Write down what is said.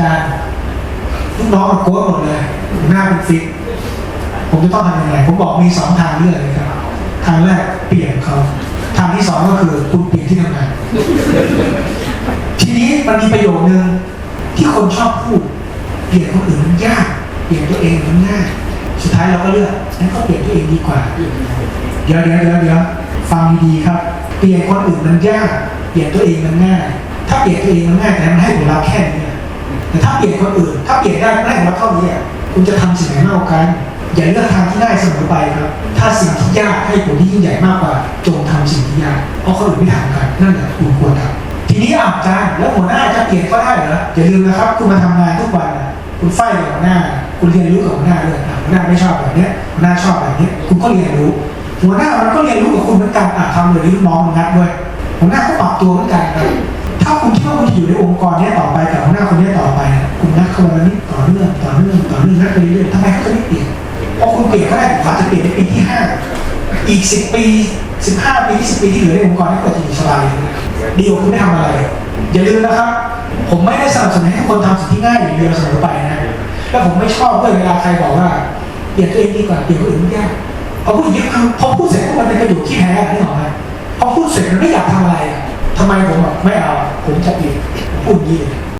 จารย์ลูกน้องมาโค้ดหมดเลย หน้าเป็นฟิตผมจะต้องทำยังไงผมบอกมีสองทางเลือกเลยครับ ทางแรกเปลี่ยนเขา ทางที่สองก็คือคุณเปลี่ยนที่ทำงาน ทีนี้มันมีประโยคนึงที่คนชอบพูด เปลี่ยนคนอื่นมันยากเปลี่ยนตัวเองมันง่ายสุดท้ายเราก็เลือกงั้นก็เปลี่ยนตัวเองดีกว่า เดี๋ยวเดี๋ยวเดี๋ยวเดี๋ยวฟังดีๆครับ เปลี่ยนคนอื่นมันยาก เปลี่ยนตัวเองมันง่าย ถ้าเปลี่ยนตัวเองมันง่ายแต่มันให้ผลลัพธ์แค่นี้ แต่ถ้าเปลี่ยนคนอื่น ถ้าเปลี่ยนได้ไม่ได้ผลลัพธ์เท่านี้อะคุณจะทำสิ่งไหนมากกว่ากัน อย่าเลือกทางที่ง่ายเสมอไปครับ ถ้าสิ่งที่ยากให้ผลที่ยิ่งใหญ่มากกว่า จงทำสิ่งที่ยากเพราะคนอื่นไม่ทำกันนั่นแหละคุณควรทำทีนี้อ่าจารย์แล้วหัวหน้าจะเปลี่ยนก็ได้เหรออย่าลืมนะครับ คุณมาทำงานทุกวันคุณไฟกับหัวหน้า คุณเรียนรู้กับหัวหน้าด้วยหัวหน้าไม่ชอบแบบนี้หัวหน้าชอบแบบนี้คุณก็เรียนรู้ หัวหน้ามันก็เรียนรู้กับคุณเหมือนกันอะทำเลยลูกน้องมันงัดด้วยหัวหน้าก็ปรับตัวเหมือนกันถ้าคุณคิดว่าคุณอยู่ในองค์กรเนี้ยต่อไปกับ คุณนัดเขานต่อเนื่องต่อเนื่องต่อเนื่องนัดไปเรื่อยๆทำไมเขาจะไม่เปลี่ยนเพราะคุณเปลี่ยนก็ได้ผมอาจจะเปลี่ยนในปีที่ห้าอีกสิบปีสิบห้าปียี่สิบปีที่เหลือในองค์กรนี้ก็จะอยู่สบายเลยดีกว่าคุณไม่ทำอะไร อย่าลืมนะครับ ผมไม่ได้สนับสนุนให้คนทำสิ่งที่ง่ายอย่างเดียวเสมอไปนะแล้วผมไม่ชอบด้วยเวลาใครบอกว่าเปลี่ยนตัวเองดีกว่าเปลี่ยนคนอื่นไม่ยากพอพูดอย่างนี้คือพอพูดเสร็จก็มันเป็นประโยคที่แพ้นี่หรอกไหมพอพูดเสร็จมันไม่อยากทำอะไรอะทำไมผมแบบไม่เอาผมจะเปลี่ยนพูดอย่างนี้